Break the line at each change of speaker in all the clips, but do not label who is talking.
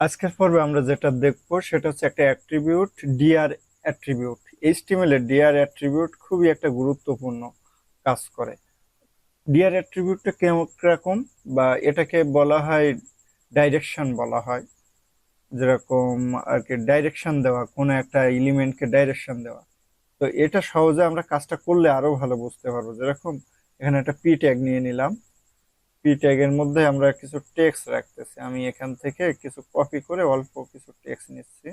আজকের পর্বে আমরা যেটা দেখব সেটা হচ্ছে একটা অ্যাট্রিবিউট ডিআর অ্যাট্রিবিউট এইচটিএমএল এর ডিআর অ্যাট্রিবিউট খুবই একটা গুরুত্বপূর্ণ কাজ করে। ডিআর অ্যাট্রিবিউটটা কীরকম বা এটাকে বলা হয় ডাইরেকশন বলা হয়। যেরকম আর কি ডাইরেকশন দেওয়া, কোনো একটা এলিমেন্টকে ডাইরেকশন দেওয়া। তো এটা সহজে আমরা কাজটা করলে আরও ভালো বুঝতে পারব। যেরকম এখানে একটা পি ট্যাগ নিয়ে নিলাম। পি ট্যাগের মধ্যে আমরা কিছু টেক্সট রাখতেছি। আমি এখান থেকে কিছু কপি করে অল্প কিছু টেক্সট নিচ্ছি।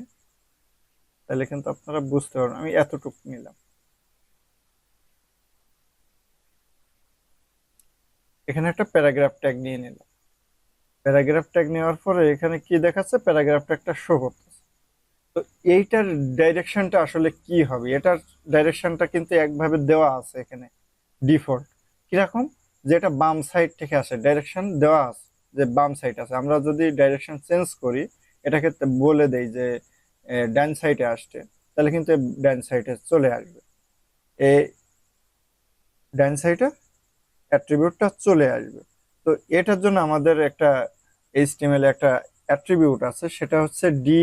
তাহলে কিন্তু আপনারা বুঝতে পারবেন। আমি এতটুকু নিলাম। এখানে একটা প্যারাগ্রাফ ট্যাগ নিয়ে নিলাম। প্যারাগ্রাফ ট্যাগ নেওয়ার পরে এখানে কি দেখাচ্ছে? প্যারাগ্রাফ ট্যাগটা শো করতেছে। তো এইটার ডাইরেকশনটা আসলে কি হবে? এটার ডাইরেকশনটা কিন্তু একভাবে দেওয়া আছে এখানে। ডিফল্ট কীরকম? যেটা বাম সাইড থেকে আসে ডাইরেকশন দেওয়া আছে যে বাম সাইড আছে। আমরা যদি ডাইরেকশন চেঞ্জ করি এটাকে তে- বলে দেই যে ডান সাইডে আসছে, তাহলে কিন্তু ডান সাইডে চলে আসবে। এই ডান সাইডে অ্যাট্রিবিউটটা চলে আসবে। তো এটার জন্য আমাদের একটা এইচটিএমএল একটা অ্যাট্রিবিউট আছে, সেটা হচ্ছে ডি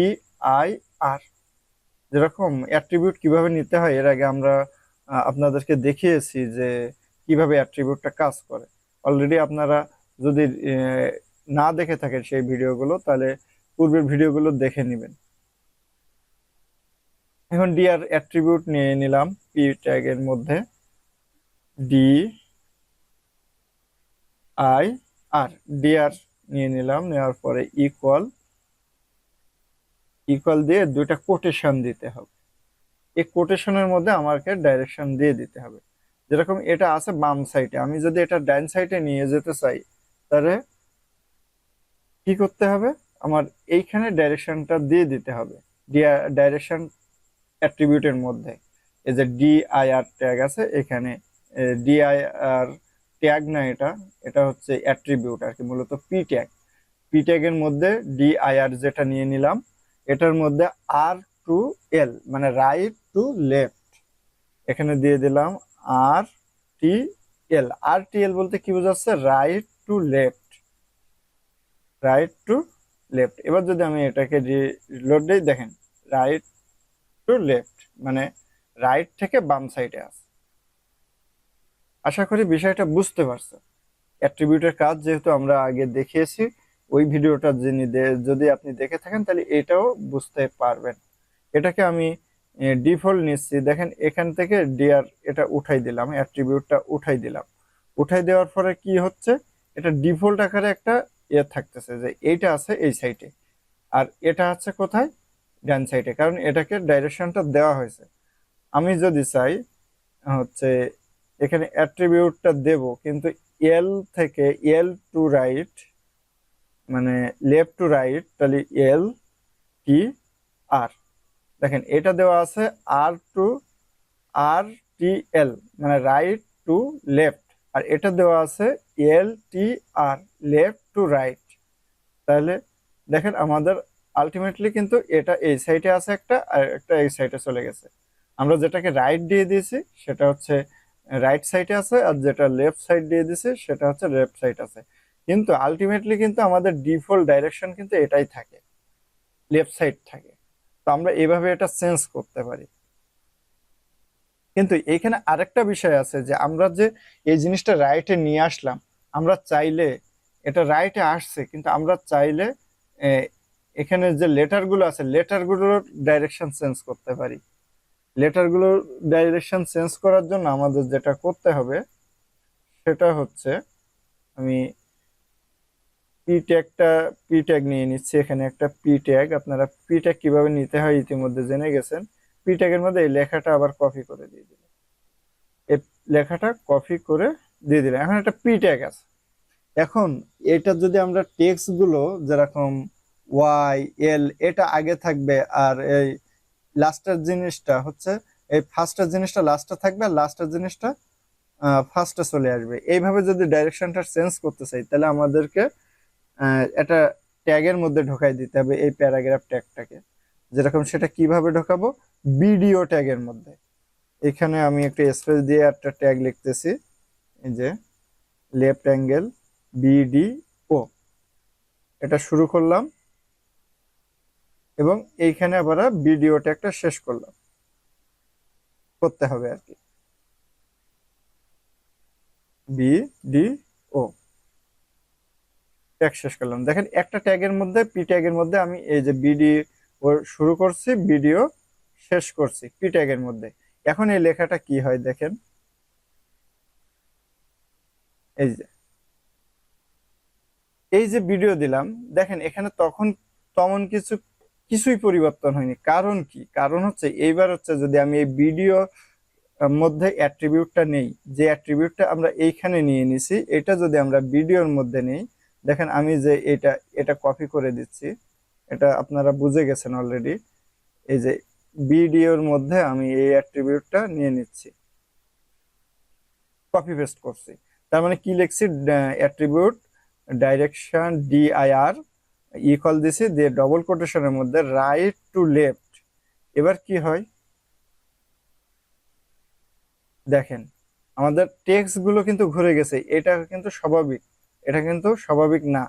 আই আর যেরকম অ্যাট্রিবিউট কীভাবে নিতে হয়, এর আগে আমরা আপনাদেরকে দেখিয়েছি যে কীভাবে অ্যাট্রিবিউটটা কাজ করে। অলরেডি আপনারা যদি না দেখে থাকেন সেই ভিডিওগুলো, তাহলে পূর্বের ভিডিওগুলো দেখে নেবেন। এখন ডিআর অ্যাট্রিবিউট নিয়ে নিলাম পি ট্যাগের মধ্যে। ডি আই আর ডিআর নিয়ে নিলাম, নেওয়ার পরে ইকুয়াল ইকুয়াল দিয়ে দুইটা কোটেশন দিতে হবে। এই কোটেশনের মধ্যে আমাকে ডাইরেকশন দিয়ে দিতে হবে। যেরকম এটা আছে বাম সাইডে আমি যদি এটা ডান সাইডে নিয়ে যেতে চাই, তাহলে কি করতে হবে? আমার এইখানে ডাইরেকশনটা দিয়ে দিতে হবে। ডিআ ডাইরেকশন অ্যাট্রিবিউটের মধ্যে। এই যে ডিআইআর ট্যাগ আছে, এখানে ডিআইআর ট্যাগ না এটা এটা হচ্ছে অ্যাট্রিবিউট আর কি, মূলত পি ট্যাগ পি ট্যাগের মধ্যে ডিআইআর যেটা নিয়ে নিলাম, এটার মধ্যে আর টু এল মানে রাইট টু লেফট এখানে দিয়ে দিলাম আর টি এল। আর টি এল বলতে কি বোঝাচ্ছে? Right to left right to left এবার যদি আমি এটাকে রিলোড দিই, দেখেন রাইট টু লেফট মানে রাইট থেকে বাম সাইডে আছে। আশা করি বিষয়টা বুঝতে পারছ। অ্যাট্রিবিউটের কাজ যেহেতু আমরা আগে দেখিয়েছি, ওই ভিডিওটা যিনি যদি আপনি দেখে থাকেন, তাহলে এটাও বুঝতে পারবেন। এটাকে আমি ডিফল্ট নিচ্ছি। দেখেন, এখান থেকে ডিআর এটা উঠাই দিলাম অ্যাট্রিবিউটটা উঠাই দিলাম। উঠাই দেওয়ার পরে কি হচ্ছে? এটা ডিফল্ট আকারে একটা ইয়ে থাকতেছে যে এইটা আছে এই সাইডে আর এটা আছে কোথায়? ডান সাইডে কারণ এটাকে ডাইরেকশনটা দেওয়া হয়েছে। আমি যদি চাই, হচ্ছে এখানে অ্যাট্রিবিউটটা দেব, কিন্তু এল থেকে এল টু রাইট মানে লেফট টু রাইট তাহলে এল টি আর দেখেন, এটা দেওয়া আছে আর টু আর টি এল মানে রাইট টু লেফট আর এটা দেওয়া আছে এল টি আর লেফট টু রাইট তাহলে দেখেন, আমাদের আলটিমেটলি কিন্তু এটা এই সাইডে আছে একটা, আর একটা এই সাইডে চলে গেছে। আমরা যেটাকে রাইট দিয়ে দিয়েছি, সেটা হচ্ছে রাইট সাইডে আছে, আর যেটা লেফট সাইড দিয়ে দিয়েছি, সেটা হচ্ছে লেফট সাইড আছে। কিন্তু আলটিমেটলি কিন্তু আমাদের ডিফল্ট ডাইরেকশন কিন্তু এটাই থাকে লেফট সাইড থাকে। তো আমরা এভাবে এটা চেঞ্জ করতে পারি। কিন্তু এখানে আরেকটা বিষয় আছে যে আমরা যে এই জিনিসটা রাইটে নিয়ে আসলাম, আমরা চাইলে এটা রাইটে আসছে, কিন্তু আমরা চাইলে এখানে যে লেটারগুলো আছে লেটারগুলোর ডাইরেকশন চেঞ্জ করতে পারি। লেটারগুলোর ডাইরেকশন চেঞ্জ করার জন্য আমাদের যেটা করতে হবে, সেটা হচ্ছে আমি পি ট্যাগটা পি ট্যাগ নিয়ে নিচ্ছি। এখানে একটা পি ট্যাগ আপনারা পি ট্যাগ কীভাবে নিতে হয় ইতিমধ্যে জেনে গেছেন। পি ট্যাগের মধ্যে এই লেখাটা আবার কপি করে দিয়ে দিলাম। এই লেখাটা কপি করে দিয়ে দিলাম। এখন একটা পি ট্যাগ আছে। এখন এটা যদি আমরা টেক্সটগুলো যেরকম ওয়াই এল এটা আগে থাকবে আর এই লাস্টের জিনিসটা হচ্ছে, এই ফার্স্টের জিনিসটা লাস্টে থাকবে আর লাস্টের জিনিসটা ফার্স্টে চলে আসবে। এইভাবে যদি ডাইরেকশনটা চেঞ্জ করতে চাই, তাহলে আমাদেরকে এটা ট্যাগের মধ্যে ঢোকাই দিতে হবে এই প্যারাগ্রাফ ট্যাগটাকে। যেরকম সেটা কীভাবে ঢোকাবো? বিডিও ট্যাগের মধ্যে। এখানে আমি একটা স্পেস দিয়ে একটা ট্যাগ লিখতেছি। এই যে লেফট অ্যাঙ্গেল বিডিও এটা শুরু করলাম এবং এইখানে আবার ভিডিওটা ট্যাগটা শেষ করলাম। করতে হবে আর কি। বি ডি ও ট্যাগ শেষ করলাম। দেখেন, একটা ট্যাগের মধ্যে পি ট্যাগের মধ্যে আমি এই যে বিডি শুরু করছি ভিডিও শেষ করছি পি ট্যাগের মধ্যে। এখন এই লেখাটা কি হয় দেখেন? এই যে এই যে ভিডিও দিলাম, দেখেন, এখানে তখন তেমন কিছু, কিছুই পরিবর্তন হয়নি। কারণ কি? কারণ হচ্ছে, এইবার হচ্ছে যদি আমি এই ভিডিও মধ্যে অ্যাট্রিবিউটটা নেই, যে অ্যাট্রিবিউটটা আমরা এইখানে নিয়ে নিছি, এটা যদি আমরা ভিডিওর মধ্যে নেই দেখেন, আমি যে এটা এটা কপি করে দিচ্ছি, এটা আপনারা বুঝে গেছেন অলরেডি এই যে ভিডিওর মধ্যে আমি এই অ্যাট্রিবিউটটা নিয়ে নিচ্ছি। কপি পেস্ট করছি। তার মানে কি লিখছি? অ্যাট্রিবিউট ডাইরেকশন ডিআইআর ইকুয়াল দিছি, দিয়ে ডবল কোটেশনের মধ্যে রাইট টু লেফট এবার কি হয়? দেখেন, আমাদের টেক্সটগুলো কিন্তু ঘুরে গেছে, এটা কিন্তু স্বাভাবিক। এটা কিন্তু স্বাভাবিক না।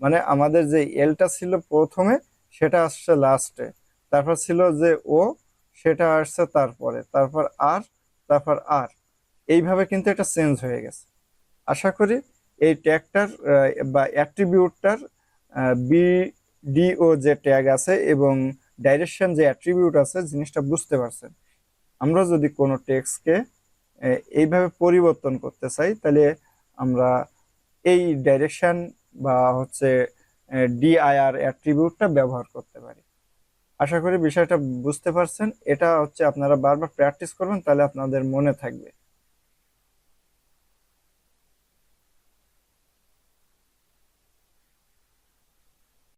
মানে আমাদের যে এলটা ছিল প্রথমে, সেটা আসছে লাস্টে তারপর ছিল যে ও সেটা আসছে তারপরে। তারপর আর তারপর আর এইভাবে কিন্তু এটা চেঞ্জ হয়ে গেছে। আশা করি এই ট্যাগটার বা অ্যাট্রিবিউটটার বি বিডিও যে ট্যাগ আছে এবং ডাইরেকশন যে অ্যাট্রিবিউট আছে, জিনিসটা বুঝতে পারছেন। আমরা যদি কোনো টেক্সটকে এইভাবে পরিবর্তন করতে চাই, তাহলে আমরা এই ডাইরেকশন বা হচ্ছে ডিআইআর অ্যাট্রিবিউটটা ব্যবহার করতে পারি। আশা করি বিষয়টা বুঝতে পারছেন। এটা হচ্ছে আপনারা বারবার প্র্যাকটিস করবেন, তাহলে আপনাদের মনে থাকবে।